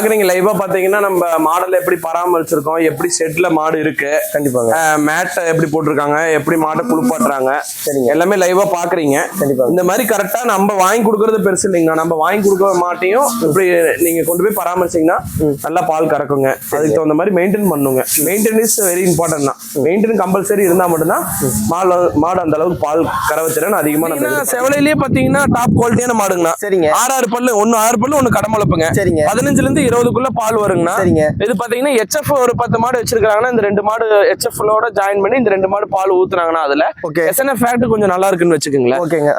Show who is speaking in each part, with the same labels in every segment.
Speaker 1: பாக்குறீங்க லைவா பாத்தீங்கன்னா நம்ம மாடல் எப்படி பராமரிச்சிருக்கோம் எப்படி செட்ல மாடு இருக்கு
Speaker 2: கண்டிப்பாங்க.
Speaker 1: மேட் எப்படி போட்டிருக்காங்க எப்படி மாட்டை குளிப்பாட்டுறாங்க
Speaker 2: சரிங்க.
Speaker 1: எல்லாமே லைவா பாக்குறீங்க.
Speaker 2: கண்டிப்பாங்க
Speaker 1: இந்த மாதிரி கரெக்டா நம்ம வாங்கி கொடுக்கறது பெருசு இல்லைங்கண்ணா நம்ம வாங்கி கொடுக்க மாட்டையும் இப்படி நீங்க கொண்டு போய் பராமரிச்சீங்கன்னா நல்லா பால் கறக்குங்க. அதுக்கு தகுந்த மாதிரி மெயின்டைன் பண்ணுங்க. மெயின்டைன் இஸ் வெரி இம்பார்ட்டன்ட் தான். மெயின்டைன் கம்பல்சரி இருந்தா மட்டும்தான் மாடு மாடு அந்த அளவுக்கு பால் கறவச்சிறன் அதிகமா நம்ம செவலையிலேயே பாத்தீங்கன்னா டாப் குவாலிட்டியான மாடுங்கண்ணா.
Speaker 2: சரிங்க.
Speaker 1: ஆறு ஆறு பல்லு ஒன்னு ஆறு பல்லு ஒன்னு கடமளப்புங்க
Speaker 2: சரிங்க.
Speaker 1: பதினஞ்சுல இருந்து இருபதுக்குள்ள பால் வருங்கண்ணா.
Speaker 2: சரிங்க.
Speaker 1: இது பாத்தீங்கன்னா ஹெச்எஃப் ஒரு பத்து மாடு வச்சிருக்காங்கன்னா இந்த ரெண்டு மாடு ஹெச்எஃப்லோட ஜாயின் பண்ணி இந்த ரெண்டு மாடு பால் ஊத்துனாங்கன்னா அதுல
Speaker 2: ஓகே.
Speaker 1: எஸ்என்எஃப் ஃபேக்ட் கொஞ்சம் நல்லா இருக்குன்னு வச்சுக்கோங்களேன்.
Speaker 2: ஓகேங்க.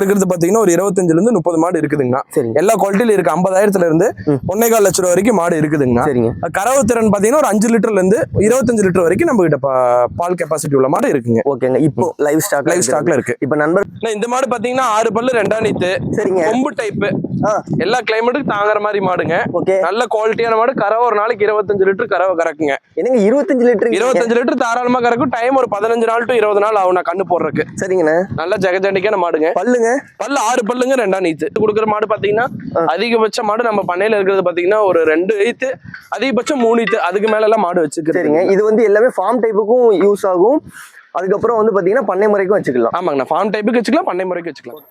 Speaker 1: இருக்கிறது பாத்தீங்கன்னா ஒரு இருபத்தஞ்சுல இருந்து முப்பது மாடு இருக்குதுங்கண்ணா.
Speaker 2: சரிங்க.
Speaker 1: எல்லா குவாலிட்டியில இருக்கு. ஐம்பதாயிரத்துல இருந்து. ஒன்னே கால் லட்சம் ரூபா வரைக்கும் மாடு இருக்குதுங்கண்ணா.
Speaker 2: சரிங்க.
Speaker 1: கறவு திறன் பாத்தீங்கன்னா ஒரு அஞ்சு லிட்டர்ல இருந்து இருபத்தஞ்சு லிட்டர் வரைக்கும் நம்ம கிட்ட பால் கெப்பாசிட்டி உள்ள மாடு இருக்குங்க.
Speaker 2: ஓகேங்க. இப்போ லைவ் ஸ்டாக்
Speaker 1: லைவ் ஸ்டாக்ல இருக்கு.
Speaker 2: இப்போ நண்பர்
Speaker 1: இந்த மாடு பாத்தீங்கன்னா ஆறு பல்லு ரெண்டா நீத்து
Speaker 2: சரிங்க.
Speaker 1: கொம்பு டைப் எல்லா கிளைமேட்டுக்கு தாங்குற மாதிரி மாடுங்க.
Speaker 2: ஓகே.
Speaker 1: நல்ல குவாலிட்டியான மாடு. கறவை ஒரு நாளைக்கு இருபத்தஞ்சு லிட்டர் கறவை கறக்குங்க.
Speaker 2: என்னங்க இருபத்தஞ்சு லிட்டர்
Speaker 1: இருபத்தஞ்சு லிட்டர் தாராளமா கறக்கும். டைம் ஒரு பதினஞ்சு நாள் டு இருபது நாள் ஆகும் நான் கண்ணு போடுறதுக்கு.
Speaker 2: சரிங்கண்ணே.
Speaker 1: நல்ல ஜெகஜண்டிக்கான மாடுங்க.
Speaker 2: பல்லுங்க?
Speaker 1: பல்லு ஆறு பல்லுங்க ரெண்டா நீத்து. கொடுக்குற மாடு பாத்தீங்கன்னா. அதிகபட்ச மாடு நம்ம பண்ணையில இருக்கிறது பாத்தீங்கன்னா ஒரு ரெண்டு ஈத்து அதிகபட்சம் மூணு ஈத்து. அதுக்கு மேல எல்லாம் மாடு வச்சுக்கிறேன்
Speaker 2: சரிங்க. இது வந்து எல்லாமே ஃபார்ம் டைப்புக்கும் யூஸ் ஆகும். அதுக்கப்புறம் வந்து பாத்தீங்கன்னா பண்ணை முறைக்கும் வச்சுக்கலாம்.
Speaker 1: ஆமாங்கண்ணா. ஃபார்ம் டைப்புக்கு வச்சுக்கலாம் பண்ணை முறைக்கு வச்சுக்கலாம்.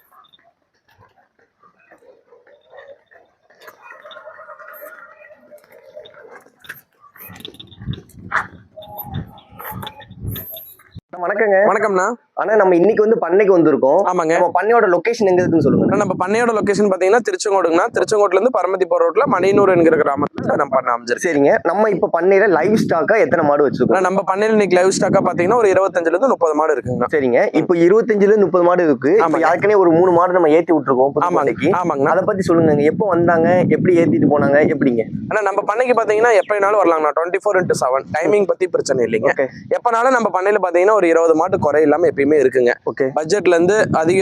Speaker 2: வணக்கங்க.
Speaker 1: வணக்கம்ண்ணா
Speaker 2: ஆனா நம்ம இன்னைக்கு வந்து பண்ணைக்கு வந்திருக்கோம்.
Speaker 1: ஆமாங்க.
Speaker 2: நம்ம பண்ணையோட லொகேஷன் எங்க இருக்குன்னு சொல்லுங்க
Speaker 1: நம்ம பண்ணையோட லொகேஷன் பாத்தீங்கன்னா திருச்செங்கோடுங்கண்ணா. திருச்செங்கோட்டுல இருந்து பரமத்தி போற ரோட்ல மணியனூர் என்கிற கிராமத்துல நம்ம பண்ண அமைஞ்சிருக்கு.
Speaker 2: சரிங்க. நம்ம இப்ப பண்ணையில லைவ் ஸ்டாக்கா எத்தனை மாடு வச்சிருக்கோம்?
Speaker 1: நம்ம பண்ணையில இன்னைக்கு லைவ் ஸ்டாக்கா பாத்தீங்கன்னா ஒரு இருபத்தஞ்சுல இருந்து முப்பது மாடு இருக்குங்கண்ணா.
Speaker 2: சரிங்க. இப்போ இருபத்தஞ்சுல இருந்து முப்பது மாடு இருக்கு.
Speaker 1: ஆமாங்க.
Speaker 2: யாருக்கனே ஒரு மூணு மாடு நம்ம ஏத்தி விட்டுருக்கோம்
Speaker 1: ஆமாங்க.
Speaker 2: புதுக்கோட்டைக்கு
Speaker 1: ஆமாங்கண்ணா.
Speaker 2: அதை பத்தி சொல்லுங்க எப்போ வந்தாங்க? எப்படி ஏத்திட்டு போனாங்க? எப்படிங்க?
Speaker 1: ஆனா நம்ம பண்ணைக்கு பாத்தீங்கன்னா எப்பனாலும் வரலாங்கண்ணா. Twenty four into seven timing பத்தி பிரச்சனை இல்லைங்க. எப்பனாலும் நம்ம பண்ணையில பாத்தீங்கன்னா ஒரு இருபது மாட்டு குறை இல்லாம எப்பயுமே இருக்குங்க.
Speaker 2: ஓகே.
Speaker 1: பட்ஜெட்ல இருந்து அதிக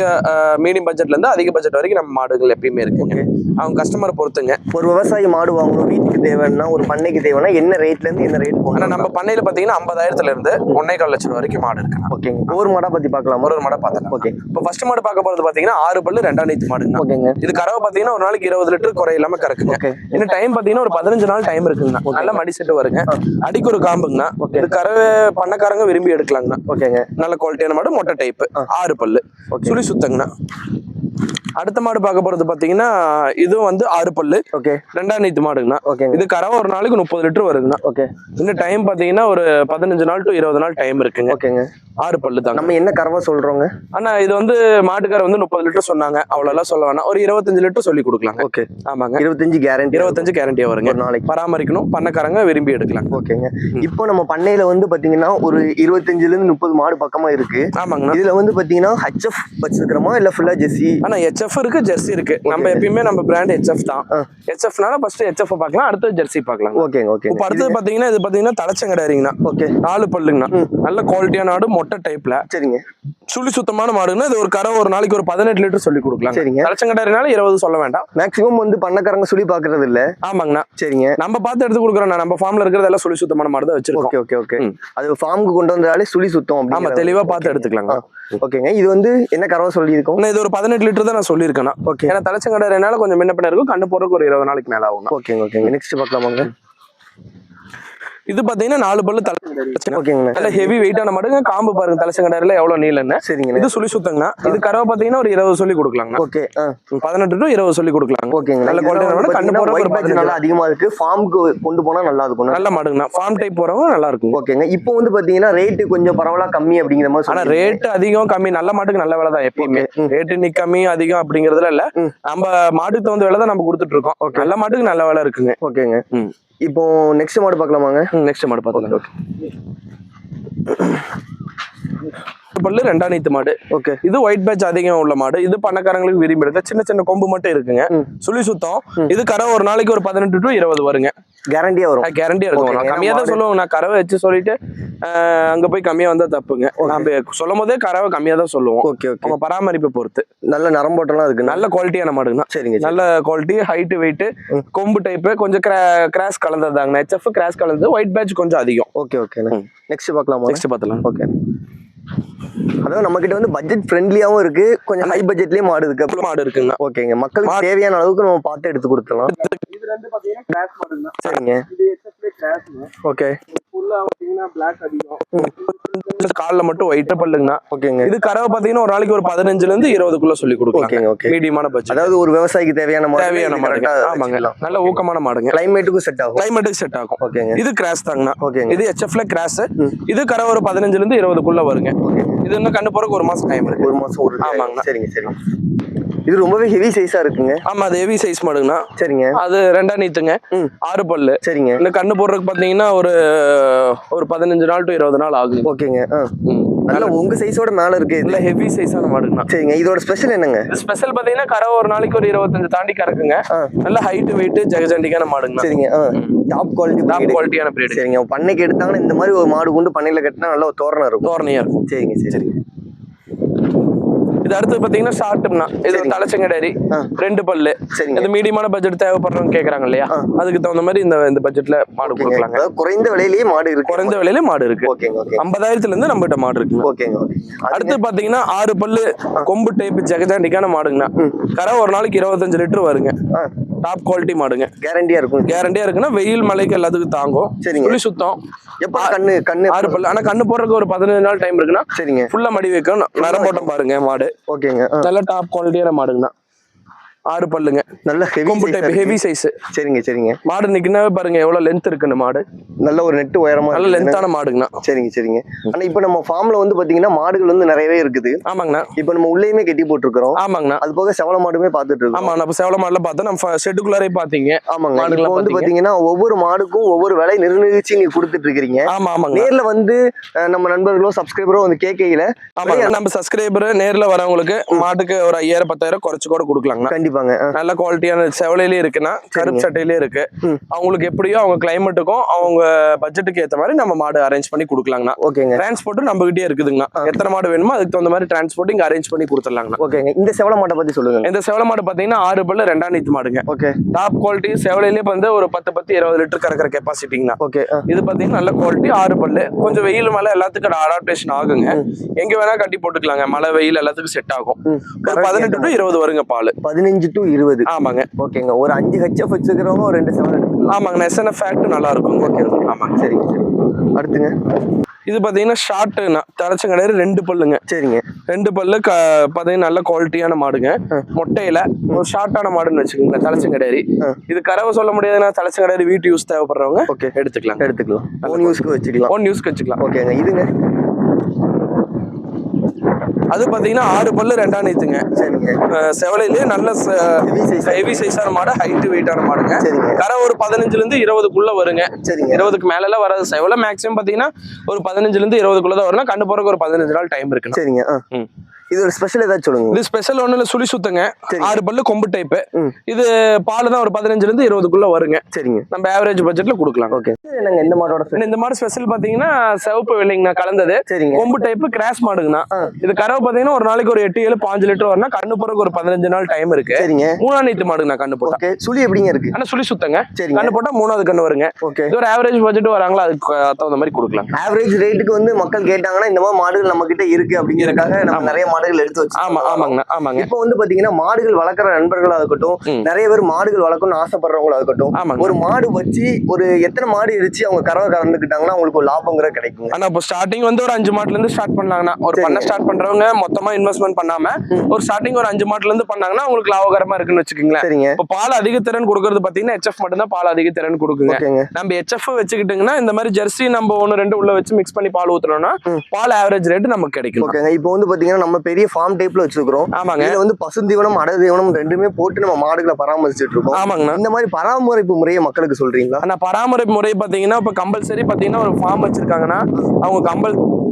Speaker 1: மீடியம் பட்ஜெட்ல இருந்து அதிக பட்ஜெட் வரைக்கும் நம்ம மாடுகள் எப்பயுமே இருக்குங்க. அவங்க கஸ்டமரை பொறுத்துங்க.
Speaker 2: ஒரு விவசாயி மாடு வாங்கணும் வீட்டுக்கு தேவைன்னா ஒரு பண்ணைக்கு தேவைன்னா என்ன ரேட்ல இருந்து என்ன ரேட் போகணும்
Speaker 1: நம்ம பண்ணையில பாத்தீங்கன்னா ஐம்பதாயிரத்துல இருந்து ஒன்னே கால் லட்சம் வரைக்கும் மாடு இருக்கு
Speaker 2: ஓகேங்க. ஒரு மாடா பத்தி பார்க்கலாமா
Speaker 1: ஒரு ஒரு மாடை
Speaker 2: ஓகே.
Speaker 1: இப்போ ஃபர்ஸ்ட் மாடு பார்க்க போறது பாத்தீங்கன்னா ஆறு பல்லு ரெண்டாம் நீத்து மாடுங்க.
Speaker 2: ஓகேங்க.
Speaker 1: இது கறவை பாத்தீங்கன்னா ஒரு நாளைக்கு இருபது லிட்டர் குறை இல்லாம கறக்குங்க. இன்னும் டைம் பாத்தீங்கன்னா ஒரு பதினஞ்சு நாள் டைம் இருக்குங்கண்ணா
Speaker 2: Okay.
Speaker 1: நல்ல மடி செட்டு வருங்க. அடிக்கு ஒரு காம்புங்கண்ணா இது கறவை பண்ணக்காரங்க விரும்பி எடுக்கலாங்கண்ணா
Speaker 2: ஓகேங்க.
Speaker 1: நல்ல குவாலிட்டியான மாடு மொட்டை டைப். ஆறு பல்லு. சுழி சுத்தங்கண்ணா. அடுத்த மாடு பார்க்க போறது பாத்தீங்கன்னா இதுவும் வந்து ஆறு பல்லு.
Speaker 2: ஓகே.
Speaker 1: ரெண்டாம் நீத்து மாடுங்கண்ணா.
Speaker 2: ஓகேங்க.
Speaker 1: இது கறவை ஒரு நாளைக்கு முப்பது லிட்டர் வருங்கண்ணா
Speaker 2: ஓகே.
Speaker 1: இன்னும் டைம் பாத்தீங்கன்னா ஒரு பதினஞ்சு நாள் டு இருபது நாள் டைம் இருக்குங்க.
Speaker 2: ஓகேங்க.
Speaker 1: ஆறு பல்லு தாங்க.
Speaker 2: நம்ம என்ன கறவை சொல்றோங்க?
Speaker 1: ஆனா இது வந்து மாட்டுக்கார வந்து முப்பது லிட்டர் சொன்னாங்க. அவ்வளவு சொல்ல வேணாம். ஒரு இருபத்தஞ்சு லிட்டர் சொல்லி கொடுக்கலாங்க.
Speaker 2: ஓகே.
Speaker 1: ஆமாங்க.
Speaker 2: இருபத்தஞ்சு கேரண்டி
Speaker 1: இருபத்தஞ்சு கேரண்டியா வருங்க.
Speaker 2: ஒரு நாளைக்கு.
Speaker 1: பராமரிக்கணும். பண்ணக்காரங்க விரும்பி எடுக்கலாம்.
Speaker 2: ஓகேங்க. இப்போ நம்ம பண்ணையில வந்து பாத்தீங்கன்னா ஒரு இருபத்தஞ்சுல இருந்து முப்பது மாடு பக்கமா இருக்கு.
Speaker 1: ஆமாங்கண்ணா.
Speaker 2: இதுல வந்து பாத்தீங்கன்னா ஹச்எஃப் வச்சிருக்கிறோமா? இல்ல ஃபுல்லா ஜெர்சி
Speaker 1: ஆனா ஹெச்எஃப் இருக்கு ஜெர்சி இருக்கு. நம்ம எப்பயுமே நம்ம பிராண்ட் ஹெச்எஃப் தான். ஹெச்எஃப்னால ஃபர்ஸ்ட் ஹெச்எஃப் பார்க்கலாம் அடுத்து ஜெர்சி பார்க்கலாம்.
Speaker 2: ஓகேங்க ஓகேங்க
Speaker 1: இப்போ அடுத்தது பாத்தீங்கன்னா இது பாத்தீங்கன்னா தலைச்சங்கடாரிங்கண்ணா
Speaker 2: ஓகே
Speaker 1: நாலு பல்லுங்கண்ணா. நல்ல குவாலிட்டியான ஆடு மொட்டை டைப்ல
Speaker 2: சரிங்க.
Speaker 1: சுழி சுத்தமான மாடுங்கன்னா இது ஒரு கரை ஒரு நாளைக்கு ஒரு பதினெட்டு லிட்டர் சொல்லி கொடுக்கலாம்
Speaker 2: சரிங்க.
Speaker 1: தலைச்சங்கடாரினால இருபது சொல்ல வேண்டாம்.
Speaker 2: மேக்ஸிமம் வந்து பண்ணக்காரங்க சொல்லி பாக்குறது இல்ல.
Speaker 1: ஆமாங்கண்ணா.
Speaker 2: சரிங்க.
Speaker 1: நம்ம பார்த்து எடுத்து கொடுக்குறோம் நம்ம ஃபார்ம்ல இருக்கிறது எல்லாம் சுழி சுத்தமான மாடு தான் வச்சிருக்கோம்.
Speaker 2: Okay okay okay. அது ஃபார்முக்கு கொண்டு வந்தாலே சுழி சுத்தம்
Speaker 1: ஆமா தெளிவா பார்த்து எடுத்துக்கலாங்க.
Speaker 2: ஓகேங்க இது வந்து என்ன கறவை சொல்லி இருக்கோம்
Speaker 1: இது ஒரு பதினெட்டு லிட்டர் தான் நான் சொல்லியிருக்கேன்?
Speaker 2: ஓகே
Speaker 1: ஏன்னா தலைச்சங்கடாரினால கொஞ்சம் முன்ன பின்ன இருக்கும். கண்ணு போறதுக்கு ஒரு இருபது நாளைக்கு மேல ஆகும்
Speaker 2: ஓகேங்க ஓகேங்க நெக்ஸ்ட் பார்க்கலாமாங்க?
Speaker 1: இது பாத்தீங்கன்னா நாலு பல்லு தலை
Speaker 2: ஓகேங்கண்ணா.
Speaker 1: நல்ல ஹெவி வெயிட்டான மாடுங்க. காம்பு பாருங்க தலைச்சங்கடாரில எவ்வளவு நீளன்னு
Speaker 2: சரிங்கண்ணா.
Speaker 1: இது சுழி சுத்தங்கண்ணா. இது கறவை பாத்தீங்கன்னா ஒரு இருபது சொல்லி கொடுக்கலாங்கண்ணா.
Speaker 2: ஓகே
Speaker 1: பதினெட்டு டு இருபது சொல்லி கொடுக்கலாங்க.
Speaker 2: ஓகேங்க
Speaker 1: நல்ல மாடு, கண்ணு பதினஞ்சு.
Speaker 2: நல்லா அதிகமா இருக்கு. ஃபார்முக்கு கொண்டு போனா நல்லா இருக்கும்
Speaker 1: நல்ல மாடுங்கண்ணா. ஃபார்ம் டைப் போறவங்க நல்லா இருக்கும்
Speaker 2: ஓகேங்க. இப்போ வந்து பாத்தீங்கன்னா ரேட்டு கொஞ்சம் பரவலா கம்மி அப்படிங்கிற மாதிரி
Speaker 1: ஆனா
Speaker 2: சொல்றீங்க.
Speaker 1: ரேட் அதிகம் கம்மி. நல்ல மாட்டுக்கு நல்ல விலை தான் எப்பயுமே. ரேட்டு நீ கம்மி அதிகம் அப்படிங்கறதுல இல்ல. நம்ம மாட்டுக்கு தகுந்த விலை தான் நம்ம கொடுத்துட்டு இருக்கோம். நல்ல மாட்டுக்கு நல்ல விலை இருக்குங்க.
Speaker 2: ஓகேங்க. இப்போ நெக்ஸ்ட் மாடு பார்க்கலாமாங்க?
Speaker 1: நெக்ஸ்ட் மாடு பார்த்துக்கலாம். பல்லு ரெண்டாம் நீத்து மாடு.
Speaker 2: ஓகே
Speaker 1: இது ஒயிட் பேட்ச் அதிகம் உள்ள மாடு. இது பண்ணக்காரங்களுக்கு விரும்பி எடுக்க. சின்ன சின்ன கொம்பு மட்டும் இருக்குங்க. சுழி சுத்தம். இது கரை ஒரு நாளைக்கு ஒரு பதினெட்டு டு இருபது வருங்க.
Speaker 2: கேரண்டியா வரும்.
Speaker 1: கேரண்டியா இருக்கும். கம்மியா தான் சொல்லுவேன். நான் கறவை வச்சு சொல்லிட்டு அங்க போய் கம்மியா வந்தா தப்புங்க. நம்ம சொல்லும் போதே கறவை கம்மியா தான் சொல்லுவோம்.
Speaker 2: ஓகே ஓகே
Speaker 1: அவங்க பராமரிப்பை பொறுத்து.
Speaker 2: நல்ல நரம்போட்டம்லாம் இருக்கு
Speaker 1: நல்ல குவாலிட்டியான மாடுங்கண்ணா.
Speaker 2: சரிங்க சரி.
Speaker 1: நல்ல குவாலிட்டி ஹைட் வெயிட்
Speaker 2: ம்.
Speaker 1: கொம்பு டைப் கொஞ்சம் கிராஸ் கலந்ததாங்க ஹெச்எஃப் கிராஸ் கலந்தது. ஒயிட் பேட்ச் கொஞ்சம் அதிகம்.
Speaker 2: Okay okay. நெக்ஸ்ட் பார்க்கலாமா
Speaker 1: நெக்ஸ்ட் பார்த்தலாம்
Speaker 2: ஓகே அதாவது நம்ம கிட்ட வந்து பட்ஜெட் ஃப்ரெண்ட்லியாவும் இருக்கு. கொஞ்சம் ஹை பட்ஜெட்லயும் மாடு இருக்கு.
Speaker 1: மாடு இருக்குங்கண்ணா.
Speaker 2: ஓகேங்க மக்களுக்கு தேவையான அளவுக்கு நம்ம பார்த்து எடுத்து கொடுத்துடலாம்.
Speaker 1: இது ரெண்டு பாத்தீங்கன்னா கிராஸ் மாடுங்க
Speaker 2: சரிங்க.
Speaker 1: இது எச்எஃப்ல கிராஸ்ங்க
Speaker 2: ஓகே
Speaker 1: ஃபுல்லா பாத்தீங்கன்னா பிளாக் அதிகம். கால்ல மட்டும் ஒயிட் பல்லுங்கண்ணா
Speaker 2: ஓகேங்க
Speaker 1: இது கறவை பாத்தீங்கன்னா ஒரு நாளைக்கு ஒரு பதினஞ்சுல இருந்து இருபதுக்குள்ள சொல்லி
Speaker 2: ஓகேங்க,
Speaker 1: கொடுக்கலாம்
Speaker 2: ஓகே.
Speaker 1: மீடியமான பட்ஜெட்
Speaker 2: அதாவது ஒரு விவசாயிக்கு தேவையான மாடு
Speaker 1: தேவையான மாடுங்க. ஆமாங்க. நல்ல ஊக்கமான மாடுங்க.
Speaker 2: கிளைமேட்டுக்கும் செட் ஆகும்.
Speaker 1: கிளைமேட்டுக்கு செட் ஆகும்.
Speaker 2: ஓகேங்க
Speaker 1: இது கிராஸ் தாங்கண்ணா.
Speaker 2: ஓகேங்க
Speaker 1: இது ஹெச்எஃப்ல கிராஸ் இது கரை ஒரு பதினஞ்சுல இருந்து இருபதுக்குள்ள வருங்க. இது இன்னும் கண்ணு போறதுக்கு ஒரு மாசம் டைம் இருக்கு.
Speaker 2: ஒரு மாசம் ஒரு
Speaker 1: ஆமாங்கண்ணா.
Speaker 2: சரிங்க சரிங்க. இது ரொம்பவே ஹெவி சைஸா இருக்குங்க.
Speaker 1: ஆமா அது ஹெவி சைஸ் மாடுங்கண்ணா.
Speaker 2: சரிங்க.
Speaker 1: அது ரெண்டா நீத்துங்க. ஆறு பல்லு.
Speaker 2: சரிங்க.
Speaker 1: இன்னும் கண்ணு போடுறதுக்கு பாத்தீங்கன்னா ஒரு ஒரு பதினஞ்சு நாள் டு இருபது நாள் ஆகுங்க.
Speaker 2: ஓகேங்க. நல்ல உங்க சைஸோட மேல இருக்கு இது.
Speaker 1: நல்ல ஹெவி சைஸான மாடுங்கண்ணா.
Speaker 2: சரிங்க. இதோட ஸ்பெஷல் என்னங்க?
Speaker 1: ஸ்பெஷல் பாத்தீங்கன்னா கரை ஒரு நாளைக்கு ஒரு இருபத்தஞ்சு தாண்டி கறக்குங்க. நல்ல ஹைட் வெயிட் ஜெகஜண்டிக்கான மாடுங்கண்ணா.
Speaker 2: சரிங்க. டாப் குவாலிட்டி
Speaker 1: டாப் குவாலிட்டியான பிரீடு
Speaker 2: சரிங்க. பண்ணைக்கு எடுத்தாங்கன்னா இந்த மாதிரி ஒரு மாடு கொண்டு பண்ணையில கட்டினா நல்ல ஒரு தோரணம் இருக்கும்.
Speaker 1: தோரணையா இருக்கும்.
Speaker 2: சரிங்க சரி
Speaker 1: இது அடுத்து பாத்தீங்கன்னா ஷார்ட்னா இது. தலைச்சங்கடேரி. ரெண்டு பல்லு. இது மீடியமான பட்ஜெட் தேவைப்படுறவங்க கேக்குறாங்க இல்லையா. அதுக்கு தகுந்த மாதிரி இந்த இந்த பட்ஜெட்ல மாடு கொடுக்கலாங்க.
Speaker 2: குறைந்த விலையிலேயே மாடு இருக்கு.
Speaker 1: குறைந்த விலையில மாடு இருக்கு. ஐம்பதாயிரத்துல இருந்து நம்ம கிட்ட மாடு இருக்குங்க.
Speaker 2: ஓகேங்க ஓகே.
Speaker 1: அடுத்து பாத்தீங்கன்னா ஆறு பல்லு கொம்பு டைப் ஜெகஜாண்டிக்கான மாடுங்கண்ணா கரை ஒரு நாளைக்கு இருபத்தஞ்சு லிட்டர் வருங்க. டாப் குவாலிட்டி மாடுங்க.
Speaker 2: கேரண்டியா இருக்கும்.
Speaker 1: கேரண்டியா இருக்குன்னா வெயில் மழைக்கு எல்லாத்துக்கும் தாங்கும்.
Speaker 2: சரிங்க.
Speaker 1: புளி சுத்தம்.
Speaker 2: எப்ப கண்ணு கண்ணு
Speaker 1: ஆறு பல்லு ஆனா கண்ணு போடுறதுக்கு ஒரு பதினஞ்சு நாள் டைம் இருக்குன்னா
Speaker 2: சரிங்க.
Speaker 1: ஃபுல்லா மடி வைக்கும் நரம்போட்டம் பாருங்க மாடு.
Speaker 2: ஓகேங்க.
Speaker 1: நல்ல டாப் குவாலிட்டியான மாடுங்கண்ணா. ஆறு பல்லுங்க.
Speaker 2: நல்ல ஹெவி
Speaker 1: டைப் ஹெவி சைஸ்
Speaker 2: சரிங்க சரிங்க.
Speaker 1: மாடு நிக்கினாவே பாருங்க எவ்வளவு லென்த் இருக்குன்னு மாடு.
Speaker 2: நல்ல ஒரு நெட்டு உயரமா
Speaker 1: நல்ல. லென்த்தான மாடுங்கண்ணா.
Speaker 2: சரிங்க சரிங்க. ஆனா இப்போ நம்ம ஃபார்ம்ல வந்து பாத்தீங்கன்னா மாடுகள் வந்து நிறையவே இருக்குது.
Speaker 1: ஆமாங்கண்ணா.
Speaker 2: இப்போ நம்ம உள்ளேயுமே கட்டி போட்டிருக்கிறோம்.
Speaker 1: ஆமாங்கண்ணா.
Speaker 2: அது போக செவல மாடுமே பார்த்துட்டு இருக்கோம்.
Speaker 1: ஆமா நம்ம சேவல மாடுல பார்த்தா நம்ம ஷெட்டுக்குள்ளாரே பாத்தீங்க
Speaker 2: ஆமாங்க இப்போ வந்து
Speaker 1: பாத்தீங்க.
Speaker 2: பாத்தீங்கன்னா ஒவ்வொரு மாடுக்கும் ஒவ்வொரு விலை நிர்ணயிச்சு நீங்க கொடுத்துட்டு இருக்கிறீங்க.
Speaker 1: ஆமா ஆமாங்க
Speaker 2: நேர்ல வந்து நம்ம நண்பர்களோ சப்ஸ்கிரைபரோ வந்து கேட்கையில
Speaker 1: ஆமாங்க நம்ம சப்ஸ்கிரைபர் நேர்ல வரவங்களுக்கு மாட்டுக்கு ஒரு ஐயாயிரம் பத்தாயிரம் குறைச்சு கூட கொடுக்கலாங்கண்ணா.
Speaker 2: கண்டிப்பாங்க
Speaker 1: நல்ல குவாலிட்டியான செவலையிலே இருக்குன்னா கருப்பு சட்டையிலே இருக்கு. அவங்களுக்கு எப்படியோ அவங்க கிளைமேட்டுக்கும் அவங்க பட்ஜெட்டுக்கு ஏத்த மாதிரி நம்ம மாடு அரேஞ்ச் பண்ணி கொடுக்கலாங்கண்ணா.
Speaker 2: ஓகேங்க.
Speaker 1: டிரான்ஸ்போர்ட்டும் நம்ம கிட்டே இருக்குதுங்கண்ணா எத்தனை மாடு வேணுமோ அதுக்கு தகுந்த மாதிரி டிரான்ஸ்போர்ட் இங்க அரேஞ்ச் பண்ணி கொடுத்துடலாங்கண்ணா.
Speaker 2: ஓகேங்க. இந்த செவல மாட்டை பத்தி சொல்லுங்க.
Speaker 1: இந்த செவல மாடு பாத்தீங்கன்னா ஆறு பல்லு ரெண்டாம் நீத்து மாடுங்க.
Speaker 2: ஓகே.
Speaker 1: டாப் குவாலிட்டி செவலையிலே வந்து ஒரு பத்து பத்து இருபது லிட்டர் கறக்கிற கெப்பாசிட்டிங்கண்ணா
Speaker 2: ஓகே.
Speaker 1: இது பாத்தீங்கன்னா நல்ல குவாலிட்டி ஆறு பல்லு. கொஞ்சம் வெயில் மழை எல்லாத்துக்கும் அடாப்டேஷன் ஆகுங்க. எங்க வேணா கட்டி போட்டுக்கலாங்க. மழை வெயில் எல்லாத்துக்கும் செட் ஆகும். பதினெட்டு டு இருபது வருங்க பால்.
Speaker 2: பதினஞ்சு டு இருபது.
Speaker 1: ஆமாங்க.
Speaker 2: ஓகேங்க. ஒரு அஞ்சு ஹெச்எஃப் வச்சுக்கிறவங்க ஒரு ரெண்டு செவல் எடுத்துக்கலாம்.
Speaker 1: ஆமாங்க. எஸ்என்எஃப் ஃபேக்ட் நல்லா இருக்கும்
Speaker 2: ஓகே
Speaker 1: ஆமாங்க.
Speaker 2: சரிங்க சரி. அடுத்துங்க.
Speaker 1: இது பாத்தீங்கன்னா ஷார்ட்டுண்ணா தலைச்சம் கிடையாது ரெண்டு பல்லுங்க.
Speaker 2: சரிங்க.
Speaker 1: ரெண்டு பல்லு க பாத்தீங்கன்னா நல்ல குவாலிட்டியான மாடுங்க. மொட்டையில ஒரு ஷார்ட்டான மாடுன்னு வச்சுக்கோங்களேன் தலைச்சம் கிடையாது
Speaker 2: ஆ.
Speaker 1: இது கறவை சொல்ல முடியாதுன்னா தலைச்சம் கிடையாது வீட்டு யூஸ் தேவைப்படுறவங்க
Speaker 2: ஓகே
Speaker 1: எடுத்துக்கலாம்.
Speaker 2: எடுத்துக்கலாம் ஓன் யூஸ்க்கு வச்சுக்கலாம்.
Speaker 1: ஓன் யூஸ்க்கு வச்சுக்கலாம்.
Speaker 2: ஓகேங்க இதுங்க.
Speaker 1: அது பாத்தீங்கன்னா ஆறு பல்லு ரெண்டாம் நீத்துங்க. செவலையிலேயே நல்ல. ஹெவி சைஸான மாடு ஹைட் வெயிட்டான மாடுங்க.
Speaker 2: சரிங்க.
Speaker 1: கரை ஒரு பதினஞ்சுல இருந்து இருபதுக்குள்ள வருங்க.
Speaker 2: சரிங்க.
Speaker 1: இருபதுக்கு மேல எல்லாம் வராது. செவல மேக்ஸிமம் பாத்தீங்கன்னா ஒரு பதினஞ்சுல இருந்து இருபதுக்குள்ள தான் வரும் கண்டு போறதுக்கு ஒரு பதினஞ்சு நாள் டைம் இருக்குண்ணா.
Speaker 2: சரிங்க. இது ஒரு ஸ்பெஷல் ஏதாச்சும் சொல்லுங்க.
Speaker 1: இது ஸ்பெஷல் ஒண்ணு இல்ல சுழி சுத்தங்க.
Speaker 2: சரி.
Speaker 1: ஆறு பல்லு கொம்பு டைப். இது பால் தான் ஒரு பதினஞ்சுல இருந்து இருபதுக்குள்ள வருங்க.
Speaker 2: சரிங்க.
Speaker 1: நம்ம ஆவரேஜ் பட்ஜெட்ல கொடுக்கலாம்.
Speaker 2: ஓகே என்னங்க இந்த மாட்டோட ஸ்பெ-
Speaker 1: இந்த மாதிரி ஸ்பெஷல் பாத்தீங்கன்னா சிவப்பு வெள்ளைங்கண்ணா கலந்தது.
Speaker 2: சரிங்க.
Speaker 1: கொம்பு டைப் கிராஸ் மாடுங்கண்ணா. இது கறவை பாத்தீங்கன்னா ஒரு நாளைக்கு ஒரு எட்டு ஏழு பாஞ்சு லிட்டர் வரணும் கண்ணு போறதுக்கு ஒரு பதினஞ்சு நாள் டைம் இருக்கு.
Speaker 2: சரிங்க.
Speaker 1: மூணாம் நீத்து மாடுங்கண்ணா கண்ணு போட்டா.
Speaker 2: சுழி எப்படிங்க இருக்கு?
Speaker 1: ஆனா சுழி சுத்தங்க.
Speaker 2: சரிங்க.
Speaker 1: கண்ணு போட்டா மூணாவது கண்ணு வருங்க.
Speaker 2: ஓகே
Speaker 1: இது ஒரு ஆவரேஜ் பட்ஜெட் வராங்களா அதுக்கு தகுந்த மாதிரி கொடுக்கலாம்.
Speaker 2: ஆவரேஜ் ரேட்டுக்கு வந்து மக்கள் கேட்டாங்கன்னா இந்த மாதிரி மாடுகள் நம்ம கிட்ட இருக்கு அப்படிங்கறதுக்காக நம்ம. நிறைய மாடுகள் எடுத்து வச்சு
Speaker 1: ஆமா ஆமாங்கண்ணா ஆமாங்க.
Speaker 2: இப்போ வந்து பாத்தீங்கன்னா மாடுகள் வளர்க்குற நண்பர்களா இருக்கட்டும். நிறைய பேர் மாடுகள் வளர்க்கணும்னு ஆசைப்படுறவங்களா இருக்கட்டும்
Speaker 1: ஆமாங்க.
Speaker 2: ஒரு மாடு வச்சு ஒரு எத்தனை மாடு இடிச்சு அவங்க கறவை கறந்துக்கிட்டாங்கன்னா அவங்களுக்கு ஒரு லாபங்கிற கிடைக்குங்க.
Speaker 1: ஆனா இப்போ ஸ்டார்டிங் வந்து ஒரு அஞ்சு மாட்டுல இருந்து ஸ்டார்ட் பண்ணலாங்கண்ணா ஒரு. பண்ண ஸ்டார்ட் பண்றவங்க மொத்தமா இன்வெஸ்ட்மெண்ட் பண்ணாம ஒரு ஸ்டார்டிங் ஒரு அஞ்சு மாட்டுல இருந்து பண்ணாங்கன்னா உங்களுக்கு லாபகரமா இருக்குன்னு வச்சுக்கோங்களேன்.
Speaker 2: சரிங்க.
Speaker 1: இப்போ பால் அதிக திறன் கொடுக்கறது பாத்தீங்கன்னா ஹெச்எஃப் மட்டும் தான் பால் அதிக திறன் கொடுக்குங்க. நம்ம ஹெச்எஃப் வச்சுக்கிட்டீங்கன்னா இந்த மாதிரி ஜெர்சி நம்ம ஒன்னு ரெண்டு உள்ள வச்சு மிக்ஸ் பண்ணி பால் ஊத்துனோம்னா
Speaker 2: ம்.
Speaker 1: பால் ஆவரேஜ் ரேட் நமக்கு கிடைக்கும்.
Speaker 2: ஓகேங்க. இப்போ வந்து பாத்தீங்கன்னா நம்ம பெரிய ஃபார்ம் டைப்ல வச்சிருக்கிறோம்.
Speaker 1: ஆமாங்க.
Speaker 2: இதுல வந்து பசுந்தீவனம் அடை தீவனம் ரெண்டுமே போட்டு நம்ம மாடுகளை பராமரிச்சுட்டு இருக்கோம்.
Speaker 1: ஆமாங்கண்ணா.
Speaker 2: இந்த மாதிரி பராமரிப்பு முறையை மக்களுக்கு சொல்றீங்களா?
Speaker 1: ஆனா பராமரிப்பு முறை பாத்தீங்கன்னா இப்ப கம்பல்சரி பாத்தீங்கன்னா ஒரு ஃபார்ம் வச்சிருக்காங்கன்னா அவங்க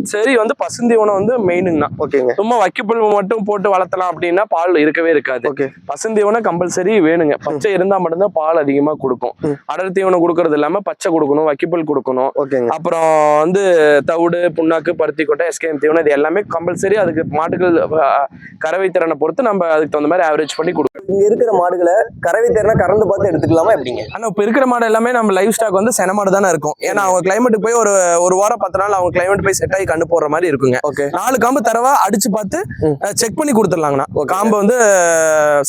Speaker 1: கம்பல்சரி வந்து பசுந்தீவனம் வந்து மெயினுங்கண்ணா
Speaker 2: ஓகேங்க.
Speaker 1: சும்மா வைக்கப்புல் மட்டும் போட்டு வளர்த்தலாம் அப்படின்னா பால் இருக்கவே இருக்காது.
Speaker 2: ஓகே.
Speaker 1: பசுந்தீவனம் கம்பல்சரி வேணுங்க. பச்சை இருந்தா மட்டும்தான் பால் அதிகமா கொடுக்கும். அடர் தீவனம் கொடுக்கறது இல்லாம பச்சை கொடுக்கணும் வைக்கப்புல் கொடுக்கணும்.
Speaker 2: ஓகேங்க.
Speaker 1: அப்புறம் வந்து தவிடு புண்ணாக்கு பருத்தி கொட்டை எஸ்கேஎம் தீவனம் இது எல்லாமே கம்பல்சரி அதுக்கு மாட்டுகள் கறவை திறனை பொறுத்து நம்ம அதுக்கு தகுந்த மாதிரி ஆவரேஜ் பண்ணி கொடுக்கணும்.
Speaker 2: இங்க இருக்கிற மாடுகளை கறவை தேர்னா கறந்து பார்த்து எடுத்துக்கலாமா எப்படிங்க?
Speaker 1: ஆனா இப்ப இருக்கிற மாடு எல்லாமே நம்ம லைஃப் ஸ்டாக் வந்து சென மாடு தானே இருக்கும். ஏன்னா அவங்க கிளைமேட்டுக்கு போய் ஒரு ஒரு வாரம் பத்து நாள் அவங்க கிளைமேட் போய் செட் ஆகி கண்ணு போடுற மாதிரி இருக்குங்க.
Speaker 2: ஓகே
Speaker 1: நாலு காம்பு தரவா அடிச்சு பார்த்து செக் பண்ணி கொடுத்துடலாங்கண்ணா. காம்பு வந்து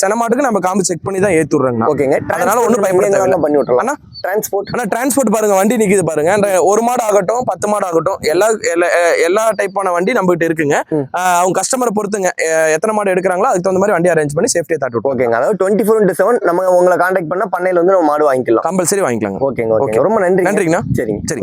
Speaker 1: செனமாட்டுக்கு நம்ம காம்பு செக் பண்ணி தான் ஏத்தி விடுறோங்கண்ணா
Speaker 2: ஓகேங்க
Speaker 1: அதனால ஒண்ணும் பயப்பட
Speaker 2: பண்ணி விட்டுறலாம்?
Speaker 1: அண்ணா
Speaker 2: டிரான்ஸ்போர்ட்
Speaker 1: ஆனா டிரான்ஸ்போர்ட் பாருங்க வண்டி நிக்குது பாருங்க. ஒரு மாடு ஆகட்டும் பத்து மாடு ஆகட்டும் எல்லா எல்லா- டைப்பான வண்டி நம்ம கிட்ட இருக்குங்க அவங்க கஸ்டமரை பொறுத்துங்க எத்தனை மாடு எடுக்கிறாங்களோ அதுக்கு தகுந்த மாதிரி வண்டி அரேஞ்ச் பண்ணி சேஃப்டியா தாட்டு
Speaker 2: ஓகேங்க அதாவது டுவெண்ட்டி ஃபோர் இன்ட்டு செவன் நம்ம உங்களை காண்டாக்ட் பண்ணா பண்ணையில வந்து நம்ம மாடு வாங்கிக்கலாம்.
Speaker 1: கம்பல்சரி வாங்கிக்கலாங்க.
Speaker 2: ஓகேங்க ஓகேங்க ரொம்ப நன்றி
Speaker 1: நன்றிங்கண்ணா.
Speaker 2: சரிங்க.
Speaker 1: சரி